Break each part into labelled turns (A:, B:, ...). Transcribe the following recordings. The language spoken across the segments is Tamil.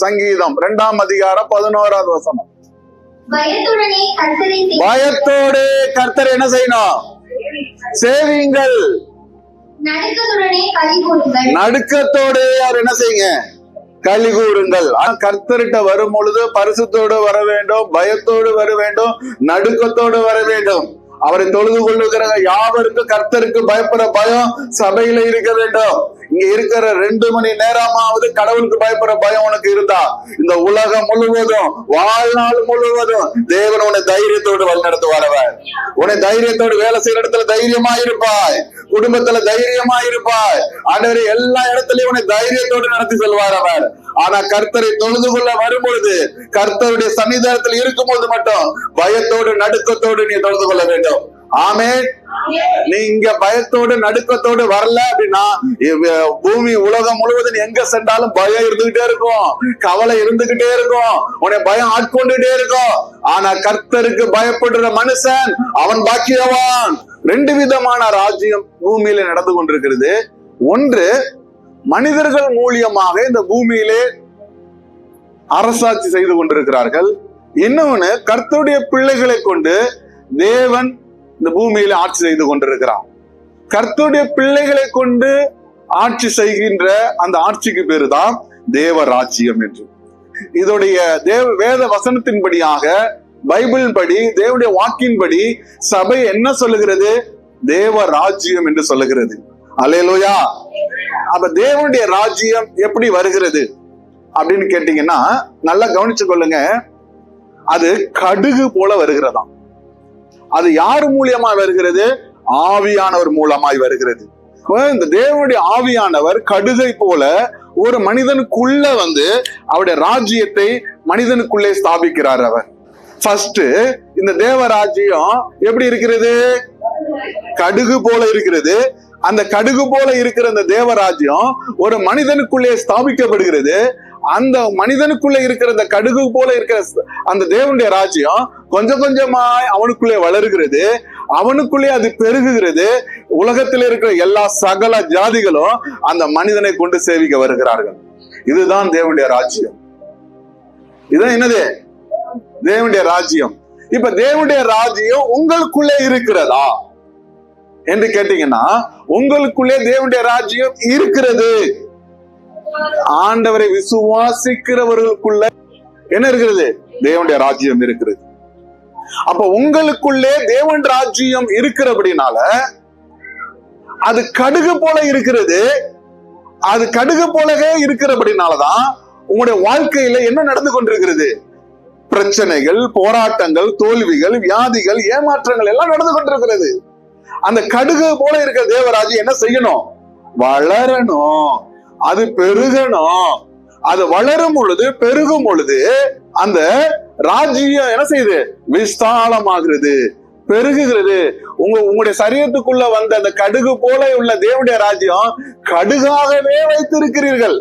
A: சங்கீதம் இரண்டாம் அதிகாரம் பதினோராவது வசனம். பயத்தோடு கர்த்தர் என்ன செய்யணும்? சேவிங்கள் நடுக்கத்தோடு யார் என்ன செய்யுங்க? களி கூறுங்கள். கர்த்தர்கிட்ட வரும் பொழுது பரிசுத்தோடு வர வேண்டும் பயத்தோடு வர வேண்டும் நடுக்கத்தோடு வர வேண்டும். அவரை தொழுது கொள்ளுகிற யாவருக்கும் கர்த்தருக்கு பயப்படுற பயம் சபையில இருக்க வேண்டும். இங்க இருக்கிற ரெண்டு மணி நேரமாவது கடவுளுக்கு பயப்படுற பயம் உனக்கு இருந்தா இந்த உலகம் முழுவதும் வாழ்நாள் முழுவதும் தேவன் உன்னை தைரியத்தோடு வழிநடத்து அவர் உன்னை தைரியத்தோடு வேலை செய்யற இடத்துல தைரியமா இருப்பாய். குடும்பத்துல தைரியமா இருப்பாய். ஆண்டவர் எல்லா இடத்துலயும் உன்னை தைரியத்தோடு நடத்தி செல்வார் அவர் ஆனா கர்த்தரை தொழுது கொள்ள வரும்பொழுது கர்த்தருடைய சன்னிதானத்தில் இருக்கும்போது மட்டும் பயத்தோடு நடுக்கத்தோடு நீ தொழுது கொள்ள வேண்டும். ஆமே நீ இங்க பயத்தோடு நடுக்கத்தோடு வரல அப்படின்னா பூமி உலகம் முழுவதும் எங்க சென்றாலும் பயம் இருந்துகிட்டே இருக்கும். கவலை இருந்துகிட்டே இருக்கும். உன்னை பயம் ஆட்கொண்டுட்டே இருக்கும். ஆனா கர்த்தருக்கு பயப்படுற மனுஷன் அவன் பாக்கியவான். ரெண்டு விதமான ராஜ்யம் பூமியில நடந்து கொண்டிருக்கிறது. ஒன்று மனிதர்கள் மூலியமாக இந்த பூமியிலே அரசாட்சி செய்து கொண்டிருக்கிறார்கள். இன்னொன்னு கர்த்தருடைய பிள்ளைகளை கொண்டு தேவன் இந்த பூமியில ஆட்சி செய்து கொண்டிருக்கிறான். கர்த்தருடைய பிள்ளைகளை கொண்டு ஆட்சி செய்கின்ற அந்த ஆட்சிக்கு பேரு தான் தேவ ராஜ்யம் என்று. இதோடைய தேவ வேத வசனத்தின்படியாக பைபிள் படி தேவனுடைய வாக்கின்படி சபை என்ன சொல்லுகிறது? தேவ ராஜ்யம் என்று சொல்லுகிறது. அலையலோயா அப்ப தேவனுடைய ராஜ்யம் எப்படி வருகிறது? அப்படின்னு கேட்டீங்கன்னா நல்லா கவனிச்சு கொள்ளுங்க அது கடுகு போல வருகிறதாம். அது யார் மூலியமா வருகிறது? ஆவியானவர் மூலமாய் வருகிறது. இந்த தேவனுடைய ஆவியானவர் கடுகை போல ஒரு மனிதனுக்குள்ள வந்து அவருடைய ராஜ்யத்தை மனிதனுக்குள்ளே ஸ்தாபிக்கிறார் அவர். ஃபர்ஸ்ட் இந்த தேவராஜ்யம் எப்படி இருக்கிறது? கடுகு போல இருக்கிறது. அந்த கடுகு போல இருக்கிற அந்த தேவராஜ்யம் ஒரு மனிதனுக்குள்ளே ஸ்தாபிக்கப்படுகிறது. அந்த மனிதனுக்குள்ள இருக்கிற அந்த கடுகு போல இருக்கிற அந்த தேவனுடைய ராஜ்யம் கொஞ்சம் கொஞ்சமாய் அவனுக்குள்ளே வளருகிறது. அவனுக்குள்ளே அது பெருகுகிறது. உலகத்தில் இருக்கிற எல்லா சகல ஜாதிகளும் அந்த மனிதனை கொண்டு சேவிக்க வருகிறார்கள். இதுதான் தேவனுடைய ராஜ்யம் இதுதான் என்னது? தேவனுடைய ராஜ்யம் இப்ப தேவனுடைய ராஜ்யம் உங்களுக்குள்ளே இருக்கிறதா? என்று கேட்டீங்கன்னா உங்களுக்குள்ளே தேவனுடைய ராஜ்யம் இருக்கிறது. ஆண்டவரை விசுவாசிக்கிறவர்களுக்குள்ள என்ன இருக்கிறது? தேவனுடைய ராஜ்யம் இருக்கிறது. அப்ப உங்களுக்குள்ளே தேவன் ராஜ்யம் இருக்கிறபடினால அது கடுகு போல இருக்கிறது. அது கடுகு போலவே இருக்கிறபடினாலதான் உங்களுடைய வாழ்க்கையில என்ன நடந்து கொண்டிருக்கிறது? பிரச்சனைகள் போராட்டங்கள் தோல்விகள் வியாதிகள் ஏமாற்றங்கள் எல்லாம் நடந்து கொண்டிருக்கிறது. அந்த கடுகு போல இருக்கிற தேவராஜ் என்ன செய்யணும்? வளரணும். அது பெருகணும் அது வளரும் பொழுது பெருகும் பொழுது அந்த ராஜ்யம் என்ன செய்யுது? விஸ்தாலமாகிறது பெருகுகிறது. உங்க உங்களுடைய சரீரத்துக்குள்ள வந்த அந்த கடுகு போல உள்ள தேவனுடைய ராஜ்யம் கடுகாகவே வைத்திருக்கிறீர்கள்.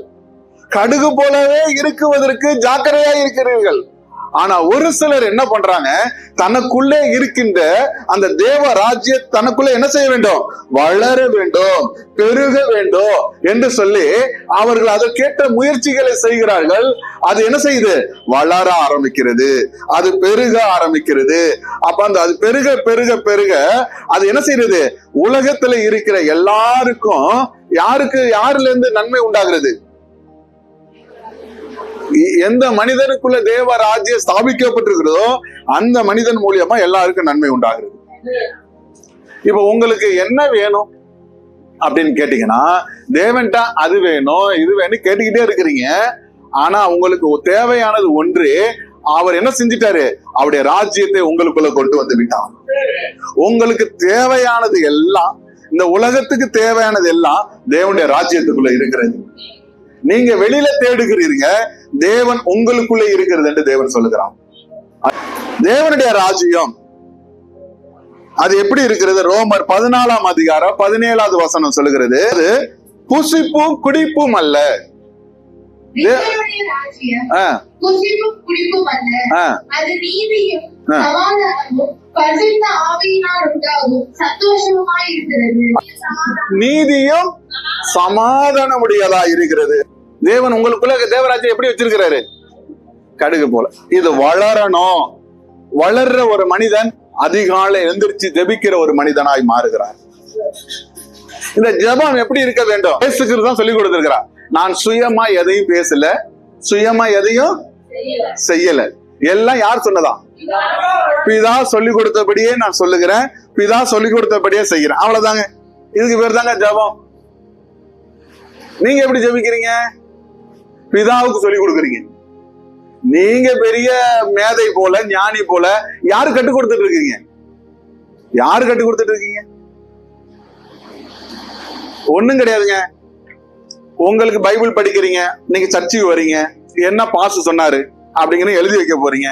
A: கடுகு போலவே இருக்குவதற்கு ஜாக்கிரதையா இருக்கிறீர்கள். ஆனா ஒரு சிலர் என்ன பண்றாங்க? தனக்குள்ளே இருக்கின்ற அந்த தேவ ராஜ்ய தனக்குள்ள என்ன செய்ய வேண்டும்? வளர வேண்டும் பெருக வேண்டும் என்று சொல்லி அவர்கள் அதற்கேற்ற முயற்சிகளை செய்கிறார்கள். அது என்ன செய்யுது? வளர ஆரம்பிக்கிறது. அது பெருக ஆரம்பிக்கிறது. அப்ப அந்த அது பெருக பெருக பெருக அது என்ன செய்யறது உலகத்துல இருக்கிற எல்லாருக்கும் யாருக்கு யாருல இருந்து நன்மை உண்டாகிறது? எந்த மனிதனுக்குள்ள தேவ ராஜ்யம் ஸ்தாபிக்கப்பட்டிருக்கிறதோ அந்த மனிதன் மூலியமா எல்லாருக்கும் நன்மை உண்டாகிறது. இப்ப உங்களுக்கு என்ன வேணும்? அப்படின்னு கேட்டீங்கன்னா தேவன்ட்டா அது வேணும் இது வேணும் கேட்டுக்கிட்டே இருக்கிறீங்க. ஆனா உங்களுக்கு தேவையானது ஒன்று அவர் என்ன செஞ்சிட்டாரு? அவருடைய ராஜ்யத்தை உங்களுக்குள்ள கொண்டு வந்து விட்டார். உங்களுக்கு தேவையானது எல்லாம் இந்த உலகத்துக்கு தேவையானது எல்லாம் தேவனுடைய ராஜ்யத்துக்குள்ள இருக்கிறது. நீங்க வெளியில தேடுகிறீங்க தேவன் உங்களுக்குள்ளே இருக்கிறது என்று தேவன் சொல்லுகிறான். தேவனுடைய ராஜ்யம் அது எப்படி இருக்கிறது? ரோமர் பதினாலாம் அதிகாரம் பதினேழாவது வசனம் சொல்லுகிறது. அது புசிப்பும் குடிப்பும் அல்ல.
B: நீதியும்
A: சமாதானமுடையதா இருக்கிறது. தேவன் உங்களுக்குள்ள தேவராஜ் எப்படி வச்சிருக்கிறாரு? கடுகு போல. இது வளரணும். வளர்ற ஒரு மனிதன் அதிகாலை எந்திரிச்சு ஜெபிக்கிற ஒரு மனிதனாய் மாறுகிறார். இந்த ஜெபம் எப்படி இருக்க வேண்டும்? பேசுகிறது தான் சொல்லி கொடுத்திருக்கிறார். நான் சுயமா எதையும் பேசல சுயமா எதையும் செய்யல. எல்லாம் யார் சொன்னதா? பிதா சொல்லி கொடுத்தபடியே நான் சொல்லுகிறேன். பிதா சொல்லி கொடுத்தபடியே செய்கிறேன். அவ்வளவுதாங்க. இதுக்கு பேர் தாங்க ஜெபம். நீங்க எப்படி ஜெபிக்கிறீங்க? பிதாவுக்கு சொல்லி கொடுக்குறீங்க. நீங்க பெரிய மேதை போல ஞானி போல யாரு கட்டு கொடுத்துட்டு இருக்கீங்க? யாரு கட்டு கொடுத்துட்டு இருக்கீங்க? ஒண்ணும் கிடையாதுங்க. உங்களுக்கு பைபிள் படிக்கிறீங்க நீங்க சர்ச்சுக்கு வரீங்க என்ன பாஸ் சொன்னாரு அப்படிங்கன்னு எழுதி வைக்க போறீங்க.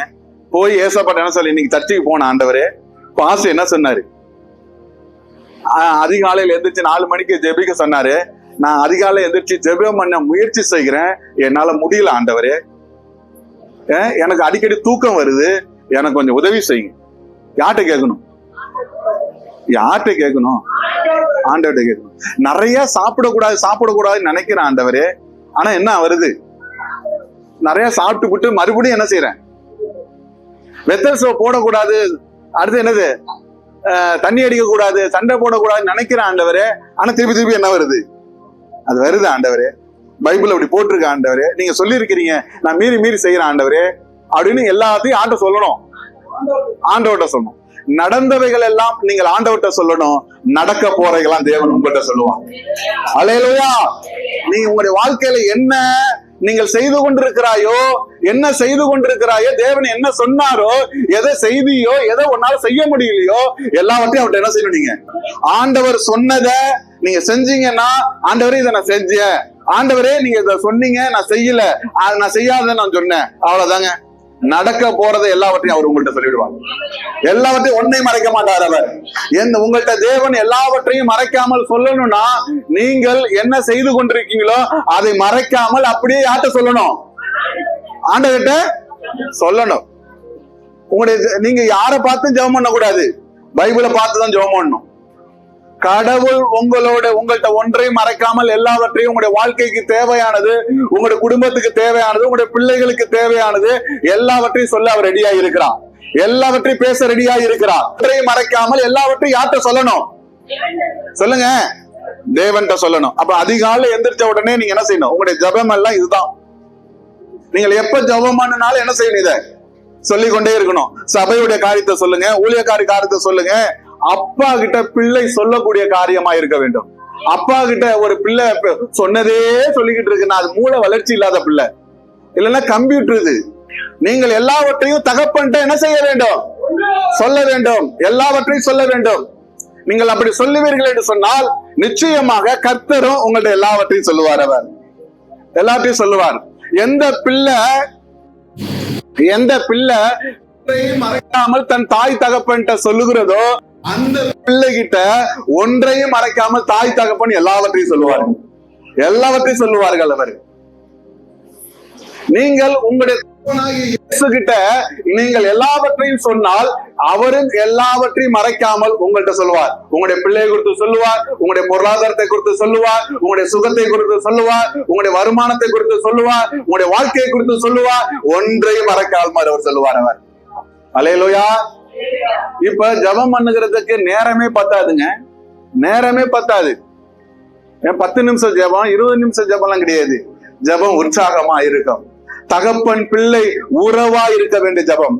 A: போய் ஏசப்பாட்ட என்ன சொல்லி இன்னைக்கு சர்ச்சுக்கு போன ஆண்டவரே பாஸ் என்ன சொன்னாரு? ஆஹ் அதிகாலையில எந்திரிச்சு நாலு மணிக்கு ஜெபிக்க சொன்னாரு. நான் அதிகாலை எந்திரிச்சு ஜெபம் பண்ண முயற்சி செய்கிறேன். என்னால முடியல ஆண்டவரே. எனக்கு அடிக்கடி தூக்கம் வருது. எனக்கு கொஞ்சம் உதவி செய்யுங்க. யார்கிட்ட கேட்கணும்? யார்கிட்ட கேட்கணும்? ஆண்டவர்கிட்ட கேட்கணும். நிறைய சாப்பிடக்கூடாது சாப்பிடக்கூடாதுன்னு நினைக்கிறேன் ஆண்டவரே. ஆனா என்ன வருது? நிறைய சாப்பிட்டு விட்டு மறுபடியும் என்ன செய்யறேன் வெத்தல் சோப் போடக்கூடாது. அடுத்து என்னது? தண்ணி அடிக்க கூடாது சண்டை போடக்கூடாதுன்னு நினைக்கிறேன் ஆண்டவரே. ஆனா திருப்பி திருப்பி என்ன வருது? அது வருது ஆண்டவரே. பைபிள் அப்படி போட்டிருக்க ஆண்டவரே. நீங்க சொல்லியிருக்கிறீங்க நான் மீறி மீறி செய்யறேன் ஆண்டவரே. அப்படின்னு எல்லாத்தையும் ஆண்ட சொல்லணும். ஆண்டவர்கிட்ட சொல்லணும். நடந்தவைகள் எல்லாம் நீங்கள் ஆண்டவர்கிட்ட சொல்லணும். நடக்க போறவைகளாம் தேவன் உங்கள்கிட்ட சொல்லுவான் அலையலையா நீங்க உங்களுடைய வாழ்க்கையில என்ன நீங்கள் செய்து கொண்டிருக்கிறாயோ என்ன செய்து கொண்டிருக்கிறாயோ தேவன் என்ன சொன்னாரோ எதை செய்தியோ எதை உன்னால செய்ய முடியலையோ எல்லாவற்றையும் அவர்கிட்ட என்ன செய்யணும் நீங்க? ஆண்டவர் சொன்னதை நீங்க செஞ்சீங்கன்னா ஆண்டவரே இதை நான் செஞ்சேன். ஆண்டவரே நீங்க இதை சொன்னீங்க நான் செய்யல. நான் செய்யாத நான் சொன்னேன். அவ்வளவுதாங்க. நடக்க போறதை எல்லாவற்றையும் அவர் உங்கள்கிட்ட சொல்லிடுவார் எல்லாவற்றையும் ஒன்னையும் மறைக்க மாட்டார் அவர். எந்த உங்கள்கிட்ட தேவன் எல்லாவற்றையும் மறைக்காமல் சொல்லணும்னா நீங்கள் என்ன செய்து கொண்டிருக்கீங்களோ அதை மறைக்காமல் அப்படியே யார்கிட்ட சொல்லணும்? ஆண்டவர்கிட்ட சொல்லணும். உங்களுடைய நீங்க யாரை பார்த்தும் ஜெபம் பண்ணக்கூடாது. பைபிளை பார்த்து தான் ஜெபம் பண்ணணும். கடவுள் உங்களோட உங்கள்கிட்ட ஒன்றையும் மறைக்காமல் எல்லாவற்றையும் உங்களுடைய வாழ்க்கைக்கு தேவையானது உங்களுடைய குடும்பத்துக்கு தேவையானது உங்களுடைய பிள்ளைகளுக்கு தேவையானது எல்லாவற்றையும் சொல்ல அவர் ரெடியா இருக்கிறார். எல்லாவற்றையும் பேச ரெடியா இருக்கிறார். ஒன்றையும் மறைக்காமல் எல்லாவற்றையும் யார்கிட்ட சொல்லணும்? சொல்லுங்க. தேவன்கிட்ட சொல்லணும். அப்ப அதிகாலை எந்திரிச்ச உடனே நீங்க என்ன செய்யணும்? உங்களுடைய ஜபம் எல்லாம் இதுதான். நீங்கள் எப்ப ஜெபம் என்ன செய்யணும் இதை? சொல்லிக்கொண்டே இருக்கணும். சபையுடைய காரியத்தை சொல்லுங்க ஊழியக்காரி காரியத்தை சொல்லுங்க. அப்பா கிட்ட பிள்ளை சொல்லக்கூடிய காரியமா இருக்க வேண்டும். அப்பா கிட்ட ஒரு பிள்ளை சொன்னதே சொல்லிக்கிட்டு இருக்குன்னா அது மூளை வளர்ச்சி இல்லாத பிள்ளை. இல்லைன்னா கம்ப்யூட்டர் இது. நீங்கள் எல்லாவற்றையும் தகப்பன்ட்ட என்ன செய்ய வேண்டும்? சொல்ல வேண்டும். எல்லாவற்றையும் சொல்ல வேண்டும். நீங்கள் அப்படி சொல்லுவீர்கள் என்று சொன்னால் நிச்சயமாக கர்த்தரும் உங்கள்ட்ட எல்லாவற்றையும் சொல்லுவார் அவர். எல்லாத்தையும் சொல்லுவார். எந்த பிள்ளை எந்த பிள்ளை மறைக்காமல் தன் தாய் தகப்பன்ட்ட சொல்லுகிறதோ அந்த பிள்ளை கிட்ட ஒன்றையும் மறைக்காமல் தாய் தகப்பன் எல்லாவற்றையும் சொல்லுவார்கள் எல்லாவற்றையும் சொல்லுவார்கள் அவர். நீங்கள் உங்களுடைய கிட்ட நீங்கள் எல்லாவற்றையும் சொன்னால் அவரும் எல்லாவற்றையும் மறைக்காமல் உங்கள்கிட்ட சொல்லுவார். உங்களுடைய பிள்ளையை குறித்து சொல்லுவார் உங்களுடைய பொருளாதாரத்தை குறித்து சொல்லுவார் உங்களுடைய சுகத்தை குறித்து சொல்லுவார் உங்களுடைய வருமானத்தை குறித்து சொல்லுவார் உங்களுடைய வாழ்க்கையை குறித்து சொல்லுவார். ஒன்றையும் மறைக்காமல் அவர் சொல்லுவார் அவர். அலையலோயா இப்ப ஜெபம் பண்ணுகிறதுக்கு நேரமே பத்தாதுங்க. நேரமே பத்தாது. ஏன் பத்து நிமிஷம் ஜெபம் இருபது நிமிஷம் ஜபம்லாம் கிடையாது. ஜெபம் உற்சாகமா இருக்கும். தகப்பன் பிள்ளை உறவா இருக்க வேண்டிய ஜெபம்.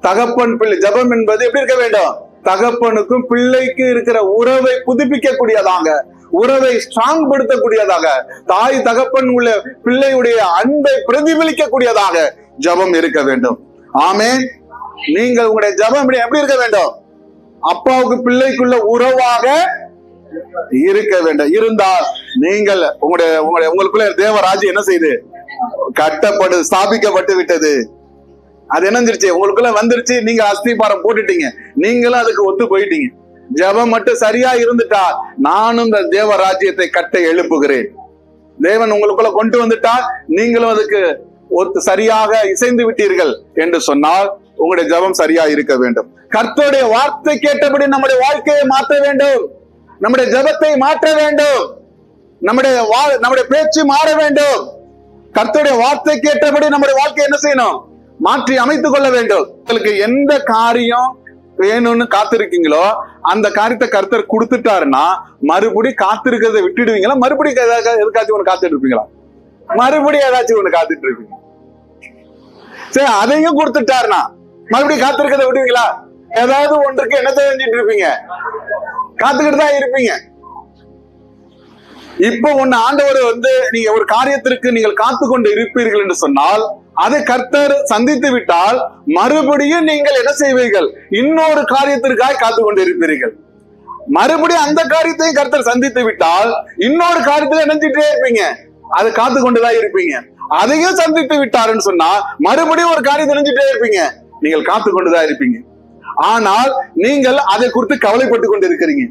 A: தகப்பன் பிள்ளை ஜெபம் என்பது எப்படி இருக்க வேண்டும்? தகப்பனுக்கும் பிள்ளைக்கும் இருக்கிற உறவை புதுப்பிக்க கூடியதாக உறவை ஸ்ட்ராங் படுத்தக்கூடியதாக தாய் தகப்பன் உள்ள பிள்ளையுடைய அன்பை பிரதிபலிக்க கூடியதாக ஜெபம் இருக்க வேண்டும். ஆமென். நீங்கள் உங்களுடைய ஜெபம் எப்படி- எப்படி இருக்க வேண்டும்? அப்பாவுக்கு பிள்ளைக்குள்ள உறவாக இருக்க வேண்டும். இருந்தால் நீங்கள் உங்களுடைய உங்களுடைய உங்களுக்குள்ள தேவராஜ்யம் என்ன செய்யுது கட்டப்படு ஸ்தாபிக்கப்பட்டு விட்டது. அது என்னஞ்சிருச்சு? உங்களுக்குள்ள வந்துருச்சு. நீங்க அஸ்திபாரம் போட்டுட்டீங்க. நீங்களும் அதுக்கு ஒத்து போயிட்டீங்க. ஜெபம் மட்டும் சரியா இருந்துட்டா நானும் இந்த தேவ ராஜ்யத்தை கட்ட எழுப்புகிறேன். தேவன் உங்களுக்குள்ள கொண்டு வந்துட்டால் நீங்களும் அதுக்கு ஒத்து சரியாக இசைந்து விட்டீர்கள் என்று சொன்னால் உங்களுடைய ஜெபம் சரியா இருக்க வேண்டும். கர்த்தருடைய வார்த்தை கேட்டபடி நம்முடைய வாழ்க்கையை மாற்ற வேண்டும். நம்முடைய ஜெபத்தை மாற்ற வேண்டும். நம்முடைய வா- நம்முடைய பேச்சு மாற வேண்டும். கர்த்தருடைய வார்த்தை கேட்டபடி நம்முடைய வாழ்க்கை என்ன செய்யணும்? மாற்றி அமைத்துக் கொள்ள வேண்டும். உங்களுக்கு எந்த காரியம் வேணும்னு காத்திருக்கீங்களோ அந்த காரியத்தை கர்த்தர் கொடுத்துட்டாருன்னா மறுபடி காத்திருக்கிறத விட்டுடுவீங்களா? மறுபடி எதுக்காச்சும் ஒண்ணு காத்துட்டு இருப்பீங்களா மறுபடியும் ஏதாச்சும் ஒண்ணு காத்துட்டு இருப்பீங்க சரி அதையும் கொடுத்துட்டாருனா மறுபடியும் காத்திருக்கதை விடுவீங்களா? ஏதாவது ஒன்றுக்கு என்ன செஞ்சுட்டு இருப்பீங்க? காத்துக்கிட்டு தான் இருப்பீங்க. இப்போ ஒன்னு ஆண்டவர் வந்து நீங்க ஒரு காரியத்திற்கு நீங்கள் காத்து கொண்டு இருப்பீர்கள் என்று சொன்னால் அதை கர்த்தர் சந்தித்து விட்டால் மறுபடியும் நீங்கள் என்ன செய்வீர்கள்? இன்னொரு காரியத்திற்காக காத்து கொண்டு இருப்பீர்கள். மறுபடியும் அந்த காரியத்தையும் கர்த்தர் சந்தித்து விட்டால் இன்னொரு காரியத்துல நினைச்சிட்டே இருப்பீங்க. அதை காத்து கொண்டுதான் இருப்பீங்க. அதையும் சந்தித்து விட்டாருன்னு சொன்னா மறுபடியும் ஒரு காரியத்தை நினைச்சிட்டே இருப்பீங்க. நீங்கள் காத்து கொண்டுதான் இருப்பீங்க. ஆனால் நீங்கள் அதை குறித்து கவலைப்பட்டு கொண்டு இருக்கிறீங்க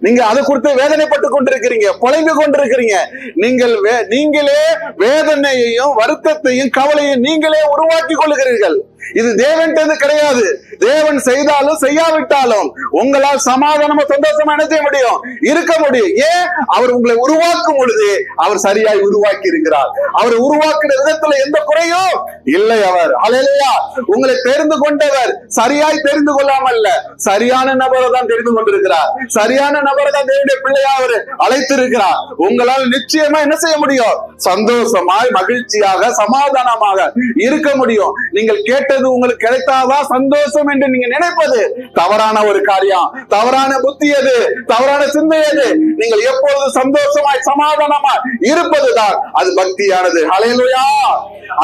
A: நீங்க அதை குறித்து வேதனைப்பட்டு கொண்டிருக்கிறீங்க புலம்பி கொண்டிருக்கிறீங்க. நீங்கள் வே- நீங்களே வேதனையையும் வருத்தத்தையும் கவலையும் நீங்களே உருவாக்கி கொள்கிறீர்கள் இது தேவன்றது கிடையாது. தேவன் செய்தாலும் செய்யாவிட்டாலும் உங்களால் சமாதானமா சந்தோஷமா என்ன செய்ய முடியும். இருக்க முடியும். ஏன்? அவர் உங்களை உருவாக்கும் பொழுது அவர் சரியாய் உருவாக்கி இருக்கிறார் அவர் உருவாக்கின விதத்துல எந்த குறையும் இல்லை அவர். அலையா உங்களை தெரிந்து கொண்டவர் சரியாய் தெரிந்து கொள்ளாமல் சரியான நபரை தான் தெரிந்து கொண்டிருக்கிறார். சரியான நபரை தான் தேவனுடைய பிள்ளையா அவர் அழைத்திருக்கிறார். உங்களால் நிச்சயமா என்ன செய்ய முடியும்? சந்தோஷமாய் மகிழ்ச்சியாக சமாதானமாக இருக்க முடியும். நீங்கள் கேட்டது உங்களுக்கு கிடைத்தாதான் சந்தோஷம் என்று நீங்க நினைப்பது தவறான ஒரு காரியம் தவறான புத்தி எது தவறான சிந்தை எது? நீங்கள் எப்பொழுது சந்தோஷமாய் சமாதானமாய் இருப்பதுதான் அது பக்தியானது. ஹalleluya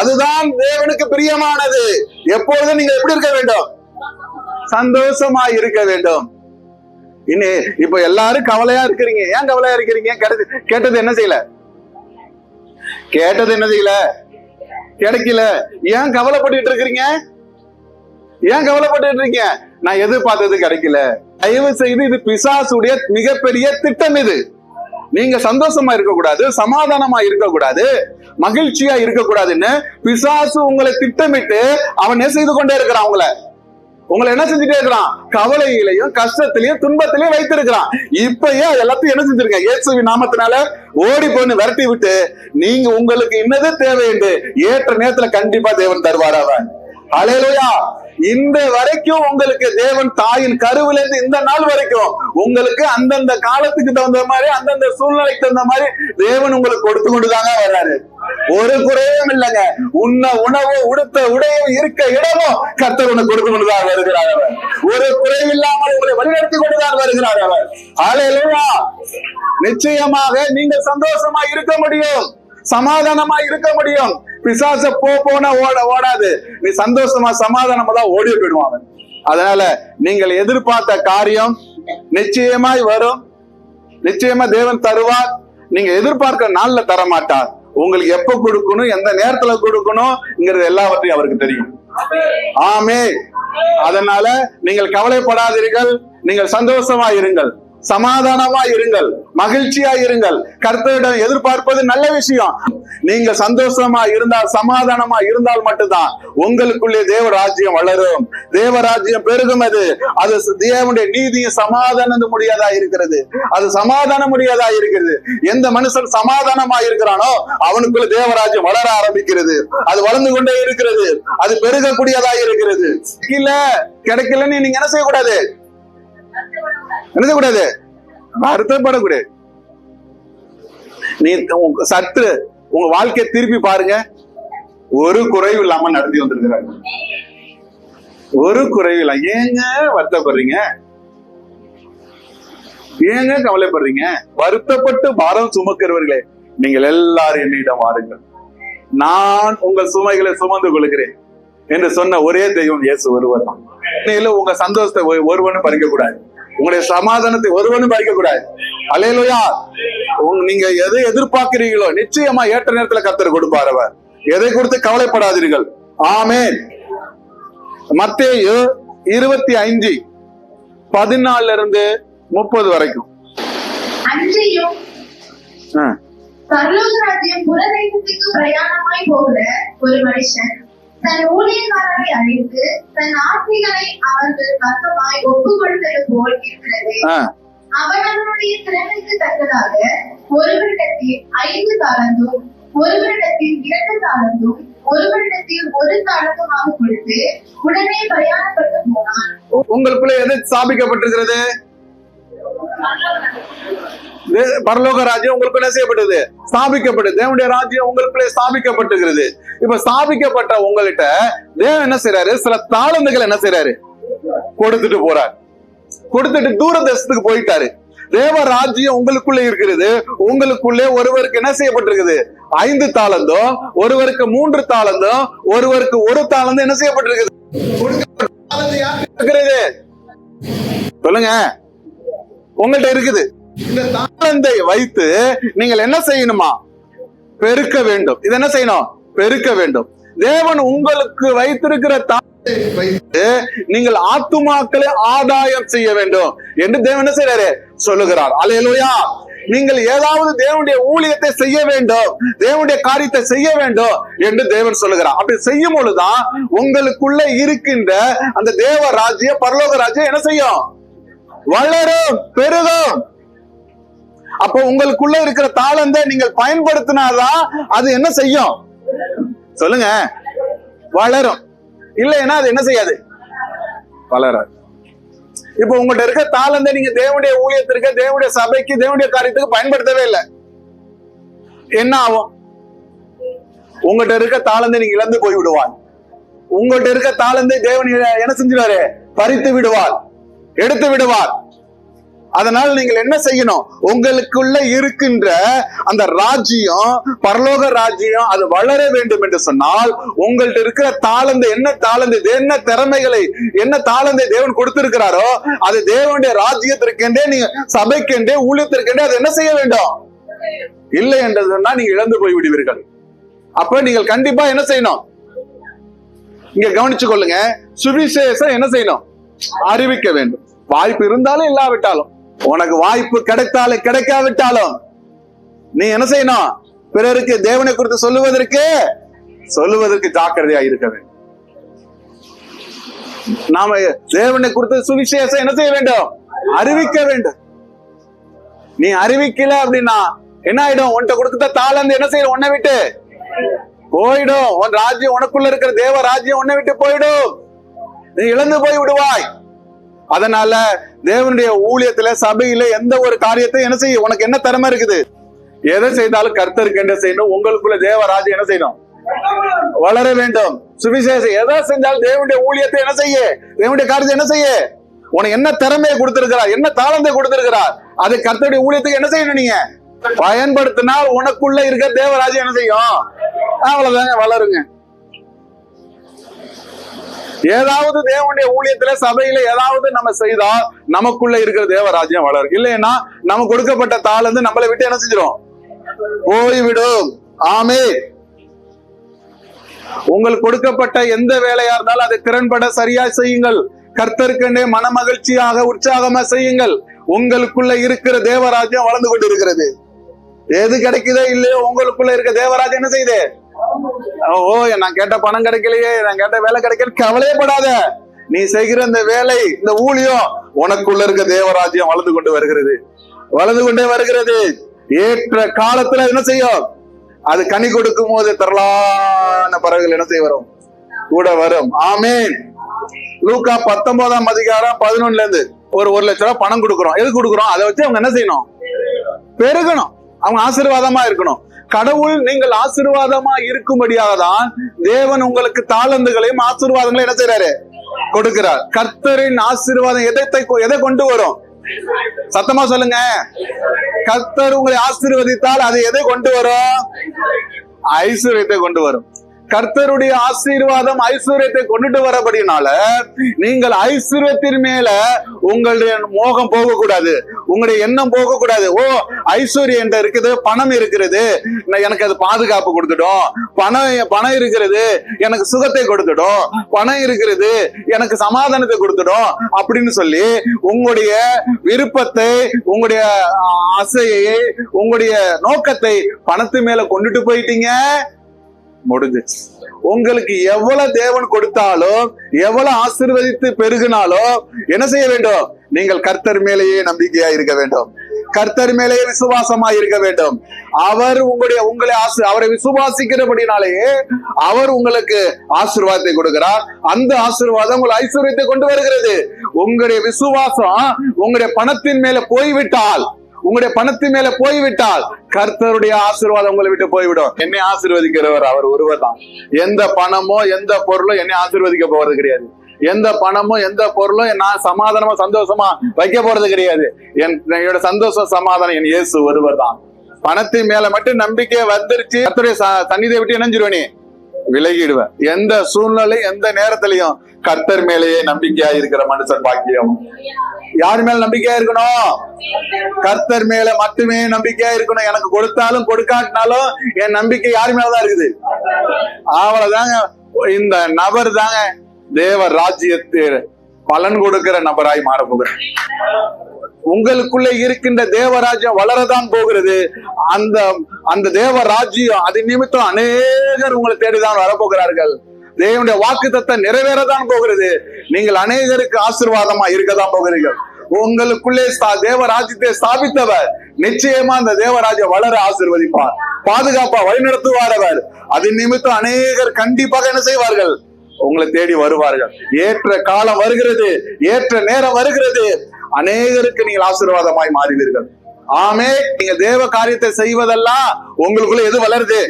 A: அதுதான் தேவனுக்கு பிரியமானது. எப்பொழுதும் நீங்க எப்படி இருக்க வேண்டும்? சந்தோஷமாய் இருக்க வேண்டும். இனி இப்ப எல்லாரும் கவலையா இருக்கிறீங்க. ஏன் கவலையா இருக்கிறீங்க? கேட்டது என்ன செய்யல? கேட்டது என்ன செய்யல? கிடைக்கல. ஏன் கவலைப்பட்டுட்டு இருக்கிறீங்க? ஏன் கவலைப்பட்டு இருக்கீங்க? நான் எதிர்பார்த்தது கிடைக்கல. தயவு செய்து இது பிசாசுடைய மிகப்பெரிய திட்டம் இது. நீங்க சந்தோஷமா இருக்கக்கூடாது சமாதானமா இருக்கக்கூடாது மகிழ்ச்சியா இருக்கக்கூடாதுன்னு பிசாசு உங்களை திட்டமிட்டு அவன் என்ன செய்து கொண்டே இருக்கிறான் உங்களை உங்களை என்ன செஞ்சுட்டே இருக்கிறான்? கவலையிலையும் கஷ்டத்திலையும் துன்பத்திலையும் வைத்திருக்கிறான். இப்பயே எல்லாத்தையும் என்ன செஞ்சிருக்க? இயேசுவி நாமத்தினால ஓடி போன்னு விரட்டி விட்டு நீங்க உங்களுக்கு இன்னது தேவை என்று ஏற்ற நேரத்துல கண்டிப்பா தேவன் தருவார் அவன் அலையலையா. இந்த வரைக்கும் உங்களுக்கு தேவன் தாயின் கருவில இருந்து இந்த நாள் வரைக்கும் உங்களுக்கு அந்தந்த காலத்துக்கு தகுந்த மாதிரி அந்தந்த சூழ்நிலைக்கு தகுந்த மாதிரி தேவன் உங்களுக்கு கொடுத்து கொண்டுதாங்க வர்றாரு. ஒரு குறையும் இல்லைங்க. உன்ன உணவு உடுத்த உடையும் இருக்க இடமும் கர்த்தர் உனக்கு கொடுத்து கொண்டுதான் வருகிறார் அவர். ஒரு குறைவு இல்லாமல் உங்களை வழிநடத்தி கொண்டுதான் வருகிறார் அவர். அலையலையா. நிச்சயமாக நீங்கள் சந்தோஷமா இருக்க முடியும். சமாதானமா இருக்க முடியும். பிசாச போ போன ஓட ஓடாது. நீ சந்தோஷமா சமாதானமா தான் ஓடி போயிடுவான் அவன். அதனால நீங்கள் எதிர்பார்த்த காரியம் நிச்சயமாய் வரும். நிச்சயமா தேவன் தருவார். நீங்க எதிர்பார்க்கிற நாள்ல தர மாட்டார் உங்களுக்கு எப்ப கொடுக்கணும் எந்த நேரத்துல கொடுக்கணும்ங்கிறது எல்லாவற்றையும் அவருக்கு தெரியும். ஆமே அதனால நீங்கள் கவலைப்படாதீர்கள். நீங்கள் சந்தோஷமா இருங்கள். சமாதானமா இருங்கள் மகிழ்ச்சியா இருங்கள். கர்த்தரிடம் எதிர்பார்ப்பது நல்ல விஷயம். நீங்க சந்தோஷமா இருந்தால் சமாதானமா இருந்தால் மட்டும்தான் உங்களுக்குள்ளே தேவராஜ்யம் வளரும். தேவராஜ்யம் பெருகும் அது. அது தேவனுடைய நீதியும் சமாதானம் முடியாதா இருக்கிறது. அது சமாதானம் முடியாதா இருக்கிறது. எந்த மனுஷன் சமாதானமா இருக்கிறானோ அவனுக்குள்ள தேவராஜ்யம் வளர ஆரம்பிக்கிறது. அது வளர்ந்து கொண்டே இருக்கிறது. அது பெருகக்கூடியதா இருக்கிறது. இல்ல கிடைக்கலன்னு நீங்க என்ன செய்யக்கூடாது? என்ன செய்யக்கூடாது வருத்தப்படக்கூடாது நீ சற்று உங்க வாழ்க்கையை திருப்பி பாருங்க. ஒரு குறைவு இல்லாம நடத்தி வந்திருக்கிறாங்க ஒரு குறைவு இல்ல. ஏங்க வருத்தப்படுறீங்க? ஏங்க கவலைப்படுறீங்க? வருத்தப்பட்டு பாரம் சுமக்கிறவர்களே நீங்கள் எல்லாரும் என்னிடம் வாருங்கள். நான் உங்கள் சுமைகளை சுமந்து கொள்கிறேன் என்று சொன்ன ஒரே தெய்வம் இயேசு ஒருவர் தான். உங்க சந்தோஷத்தை ஒருவனும் பறிக்க கூடாது உங்களுடைய சமாதானத்தை ஒருவனும் பறிக்க கூடாது அலையலுயா நீங்க எதை எதிர்பார்க்கிறீங்களோ நிச்சயமா ஏற்ற நேரத்துல கர்த்தர் கொடுப்பார் அவர். எதை குறித்து கவலைப்படாதீர்கள். ஆமென் மத்தேயு இருபத்தி அஞ்சு பதினாலுல இருந்து முப்பது வரைக்கும்.
B: பரலோக ராஜ்யம் புறதேசத்துக்கு பிரயாணமாய் போகிற ஒரு மனுஷன். தன் ஊழியக்காரரை அழைத்து தன் ஆசைகளை அவர்கள் பக்கமாய் ஒப்பு கொடுத்தது போல் இருக்கிறது.
A: ஆ,
B: அவன் அவனுடைய திறமைக்கு தக்கதாக ஒருவரிடத்தில் ஐந்து தாளந்தும் ஒருவரிடத்தில் இரண்டு தாளந்தும் ஒருவரிடத்தில் ஒரு தாளந்துமாக கொடுத்து உடனே பிரயாணப்பட்டு போனான்.
A: உங்களுக்குள்ள எது ஸ்தாபிக்கப்பட்டிருக்கிறது பரலோக ராஜ்யம் உங்களுக்கு என்ன செய்யப்பட்டது ஸ்தாபிக்கப்பட்டது தேவனுடைய ராஜ்யம் உங்களுக்குள்ளே ஸ்தாபிக்கப்பட்டுகிறது இப்ப ஸ்தாபிக்கப்பட்ட உங்கள்கிட்ட தேவன் என்ன செய்யறாரு சில தாளந்துகள் என்ன செய்யறாரு கொடுத்துட்டு போறார் கொடுத்துட்டு தூர தேசத்துக்கு போயிட்டாரு தேவ ராஜ்யம் உங்களுக்குள்ளே இருக்கிறது உங்களுக்குள்ளே ஒருவருக்கு என்ன செய்யப்பட்டிருக்குது ஐந்து தாளந்தும் ஒருவருக்கு மூன்று தாளந்தும் ஒருவருக்கு ஒரு தாளந்தும் என்ன செய்யப்பட்டிருக்குது சொல்லுங்க உங்கள்ட்ட இருக்குது. இந்த தாளந்தை வைத்து நீங்கள் என்ன செய்யணுமா? பெருக்க வேண்டும். இது என்ன செய்யணும்? பெருக்க வேண்டும். தேவன் உங்களுக்கு வைத்திருக்கிற தாளத்தை வைத்து நீங்கள் ஆத்துமாக்களை ஆதாயம் செய்ய வேண்டும் என்று தேவன் என்ன செய்யறாரு சொல்லுகிறார். அலையலோயா நீங்கள் ஏதாவது தேவனுடைய ஊழியத்தை செய்ய வேண்டும் தேவனுடைய காரியத்தை செய்ய வேண்டும் என்று தேவன் சொல்லுகிறார். அப்படி செய்யும் பொழுதுதான் உங்களுக்குள்ள இருக்கின்ற அந்த தேவ ராஜ்ய பரலோக ராஜ்யம் என்ன செய்யும்? வளரும் பெருகும். அப்போ உங்களுக்குள்ள இருக்கிற தாளந்தை நீங்கள் பயன்படுத்தினாதான் அது என்ன செய்யும்? சொல்லுங்க. வளரும். இல்லைன்னா அது என்ன செய்யாது? வளராது. இப்போ உங்கள்ட்ட இருக்க தாளந்தை நீங்க தேவனுடைய ஊழியத்திற்கு தேவனுடைய சபைக்கு தேவனுடைய காரியத்துக்கு பயன்படுத்தவே இல்லை. என்ன ஆகும்? உங்கள்ட்ட இருக்க தாளந்தை நீங்க இழந்து போய் விடுவாள் உங்கள்ட்ட இருக்க தாளந்தை தேவன் என்ன செஞ்சிருவாரு? பறித்து விடுவாள் எடுத்து விடுவார். அதனால் நீங்கள் என்ன செய்யணும்? உங்களுக்குள்ள இருக்கின்ற அந்த ராஜ்யம் பரலோக ராஜ்யம் அது வளர வேண்டும் என்று சொன்னால் உங்கள்ட்ட இருக்கிற தாளந்து என்ன தாளந்து இது என்ன திறமைகளை என்ன தாளந்தை தேவன் கொடுத்திருக்கிறாரோ அது தேவனுடைய ராஜ்யத்திற்கென்றே நீங்க சபைக்கென்றே ஊழியத்திற்கென்றே அது என்ன செய்ய வேண்டும்? இல்லை என்றதுன்னா நீங்க இழந்து போய் விடுவீர்கள். அப்ப நீங்கள் கண்டிப்பா என்ன செய்யணும்? இங்க கவனிச்சு கொள்ளுங்க சுவிசேஷம் என்ன செய்யணும்? அறிவிக்க வேண்டும். வாய்ப்பு இருந்தாலும் இல்லாவிட்டாலும் உனக்கு வாய்ப்பு கிடைத்தாலும் கிடைக்காவிட்டாலும் நீ என்ன செய்யணும்? பிறருக்கு தேவனை குறித்து சொல்லுவதற்கு சொல்லுவதற்கு ஜாக்கிரதையா இருக்க வேண்டும். நாம தேவனை குறித்து சுவிசேஷம் என்ன செய்ய வேண்டும்? அறிவிக்க வேண்டும். நீ அறிவிக்கல அப்படின்னா என்ன ஆயிடும்? உன்கிட்ட கொடுத்த தாளந்து என்ன செய்யும்? உன்னை விட்டு போயிடும். உன் ராஜ்யம் உனக்குள்ள இருக்கிற தேவ ராஜ்யம் உன்னை விட்டு போயிடும். நீ இழந்து போய் விடுவாய். அதனால தேவனுடைய ஊழியத்துல சபையில எந்த ஒரு காரியத்தை என்ன செய்யும்? உனக்கு என்ன திறமை இருக்குது? எதை செய்தாலும் கர்த்தருக்கு என்ன செய்யணும்? உங்களுக்குள்ள தேவராஜ் என்ன செய்யணும்? வளர வேண்டும். சுவிசேஷம் எதை செஞ்சாலும் தேவனுடைய ஊழியத்தை என்ன செய்ய? தேவனுடைய காரியத்தை என்ன செய்ய? உனக்கு என்ன திறமையை கொடுத்திருக்கிறார்? என்ன தாளந்தை கொடுத்திருக்கிறார்? அது கர்த்தருடைய ஊழியத்துக்கு என்ன செய்யணும் நீங்க? பயன்படுத்தினால் உனக்குள்ள இருக்க தேவராஜ் என்ன செய்யும்? அவ்வளவுதாங்க வளருங்க. ஏதாவது தேவனுடைய ஊழியத்துல சபையில ஏதாவது நம்ம செய்தா நமக்குள்ள இருக்கிற தேவராஜ்யம் வளரும். இல்லைன்னா நமக்கு கொடுக்கப்பட்ட தாள் வந்து நம்மளை விட்டு என்ன செஞ்சிடும் போய்விடும். ஆமே உங்களுக்கு கொடுக்கப்பட்ட எந்த வேலையா இருந்தாலும் அதை திறன்பட சரியா செய்யுங்கள். கர்த்தருக்கென்றே மன மகிழ்ச்சியாக உற்சாகமா செய்யுங்கள். உங்களுக்குள்ள இருக்கிற தேவராஜ்யம் வளர்ந்து கொண்டு இருக்கிறது எது கிடைக்குதோ இல்லையோ உங்களுக்குள்ள இருக்க தேவராஜ்யம் என்ன செய்யுது? ஓ நான் கேட்ட பணம் கிடைக்கலையே நான் கேட்ட வேலை கிடைக்கல கவலையே படாத. நீ செய்கிற இந்த வேலை இந்த ஊழியம் உனக்குள்ள இருக்க தேவராஜ்யம் வளர்ந்து கொண்டு வருகிறது. வளர்ந்து கொண்டே வருகிறது. ஏற்ற காலத்துல என்ன செய்யும்? அது கனி கொடுக்கும் போது திரளான பறவைகள் என்ன செய்ய வரும். கூட வரும். ஆமீன். லூக்கா பத்தொன்பதாம் அதிகாரம் பதினொன்னுல இருந்து ஒரு ஒரு லட்ச ரூபாய் பணம் கொடுக்குறோம். எது கொடுக்குறோம்? அதை வச்சு அவங்க என்ன செய்யணும்? பெருகணும். அவங்க ஆசீர்வாதமா இருக்கணும். கடவுள் நீங்கள் ஆசீர்வாதமா இருக்கும்படியாக தான் தேவன் உங்களுக்கு தாளந்துகளையும் ஆசீர்வாதங்களையும் என்ன செய்யறாரு கொடுக்கிறார். கர்த்தரின் ஆசீர்வாதம் எதை எதை கொண்டு வரும்? சத்தமா சொல்லுங்க. கர்த்தர் உங்களை ஆசீர்வதித்தால் அது எதை கொண்டு வரும்? ஐஸ்வர்யத்தை கொண்டு வரும். கர்த்தருடைய ஆசீர்வாதம் ஐஸ்வர்யத்தை கொண்டுட்டு வரபடினால நீங்கள் ஐஸ்வர்யத்தின் மேல உங்களுடைய மோகம் போகக்கூடாது. உங்களுடைய எண்ணம் போகக்கூடாது. ஓ ஐஸ்வர்யம் என்ற இருக்குது பணம் இருக்கிறது நான் எனக்கு அது பாதுகாப்பு கொடுத்துடும். பணம் பணம் இருக்கிறது எனக்கு சுகத்தை கொடுத்துடும். பணம் இருக்கிறது எனக்கு சமாதானத்தை கொடுத்துடும் அப்படின்னு சொல்லி உங்களுடைய விருப்பத்தை உங்களுடைய ஆசையை உங்களுடைய நோக்கத்தை பணத்து மேல கொண்டுட்டு போயிட்டீங்க. முடிஞ்சிச்சு. உங்களுக்கு எவ்வளவு தேவன் கொடுத்தாலும் எவ்வளவு ஆசிர்வதித்து பெருகினாலும் என்ன செய்ய வேண்டும்? நீங்கள் கர்த்தர் மேலேயே நம்பிக்கையா இருக்க வேண்டும். கர்த்தர் மேலேயே விசுவாசமா இருக்க வேண்டும். அவர் உங்களுடைய உங்களை ஆசு அவரை விசுவாசிக்கிறபடினாலேயே அவர் உங்களுக்கு ஆசீர்வாதத்தை கொடுக்கிறார். அந்த ஆசீர்வாதம் உங்கள் ஐஸ்வர்யத்தை கொண்டு வருகிறது. உங்களுடைய விசுவாசம் உங்களுடைய பணத்தின் மேல போய்விட்டால் உங்களுடைய பணத்தின் மேல போய்விட்டால் கர்த்தருடைய ஆசீர்வாதம் உங்களை விட்டு போய்விடும். என்னை ஆசீர்வதிக்கிறவர் அவர் ஒருவர் தான் எந்த பணமோ எந்த பொருளோ என்னை ஆசீர்வதிக்க போறது கிடையாது. எந்த பணமோ எந்த பொருளும் நான் சமாதானமா சந்தோஷமா வைக்க போறது கிடையாது. என் என்னோட சந்தோஷம் சமாதானம் என் இயேசு ஒருவர் தான் பணத்தின் மேல மட்டும் நம்பிக்கை வந்துருச்சு. கர்த்தருடைய ச- விட்டு இணைஞ்சிருவ விலகிடுவேன். எந்த சூழ்நிலை எந்த நேரத்திலையும் கர்த்தர் மேலேயே நம்பிக்கையா இருக்கிற மனுஷன் பாக்கியம். யார் மேல நம்பிக்கையா இருக்கணும்? கர்த்தர் மேல மட்டுமே நம்பிக்கையா இருக்கணும். எனக்கு கொடுத்தாலும் கொடுக்காட்டினாலும் என் நம்பிக்கை யார் மேலதான் இருக்குது? அவ்வளவுதாங்க. இந்த நபர் தாங்க தேவ ராஜ்யத்தில் பலன் கொடுக்கிற நபராய் மாற போகிறேன் உங்களுக்குள்ள இருக்கின்ற தேவராஜ்யம் வளரதான் போகிறது. அந்த அந்த தேவ ராஜ்யம் அது நிமித்தம் அநேகர் உங்களை தேடிதான் வரப்போகிறார்கள். தேவனுடைய வாக்கு நிறைவேறதான் போகிறது. நீங்கள் அநேகருக்கு ஆசிர்வாதமா இருக்கதான் போகிறீர்கள். உங்களுக்குள்ளே தேவராஜ்யத்தை ஸ்தாபித்தவர் நிச்சயமா அந்த தேவராஜ்யம் வளர ஆசிர்வதிப்பார். பாதுகாப்பா வழிநடத்துவார் அவர். அதன் நிமித்தம் அநேகர் கண்டிப்பாக என்ன செய்வார்கள்? உங்களை தேடி வருவார்கள். ஏற்ற காலம் வருகிறது. ஏற்ற நேரம் வருகிறது. அநேகருக்கு நீங்கள் ஆசீர்வாதமாய் மாறுவீர்கள். ஆமே நீங்க தேவ காரியத்தை செய்வதெல்லாம் உங்களுக்குள்ள எது வளருது?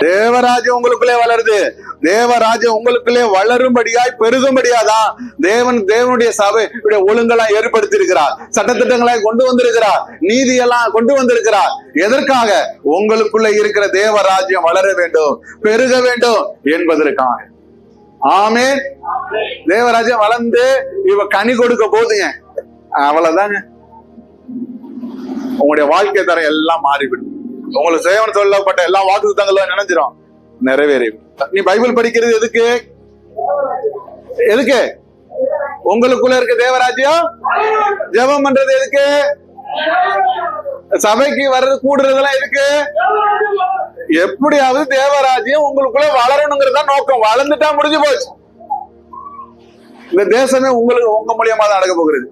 A: தேவராஜ்யம் உங்களுக்குள்ளே வளருது. தேவராஜ்யம் உங்களுக்குள்ளே வளரும்படியாய் பெருகும்படியாதான் தேவன் தேவனுடைய சபை ஒழுங்கெல்லாம் ஏற்படுத்தியிருக்கிறார். சட்டத்திட்டங்களை கொண்டு வந்திருக்கிறார். நீதியெல்லாம் கொண்டு வந்திருக்கிறார். எதற்காக? உங்களுக்குள்ள இருக்கிற தேவராஜ்யம் வளர வேண்டும் பெருக வேண்டும் என்பதற்காக. ஆமே தேவராஜ்யம் வளர்ந்து இவ கனி கொடுக்க போதுங்க. அவ்வளவுதாங்க. உங்களுடைய வாழ்க்கை தரம் எல்லாம் மாறிவிடும். உங்களுக்கு சேவன் சொல்லப்பட்ட எல்லா வாக்குத்தங்களும் நினைஞ்சிரும். நிறைவேறி நீ பைபிள் படிக்கிறது எதுக்கு? எதுக்கு? உங்களுக்குள்ள இருக்க தேவராஜ்யம்? ஜெபம் பண்றது எதுக்கு? சபைக்கு வர்றது கூடுறதெல்லாம் எதுக்கு? எப்படியாவது தேவராஜ்யம் உங்களுக்குள்ள வளரணுங்கிறது தான் நோக்கம். வளர்ந்துட்டா முடிஞ்சு போச்சு. இந்த தேசமே உங்களுக்கு உங்க மூலியமா தான் நடக்க போகிறது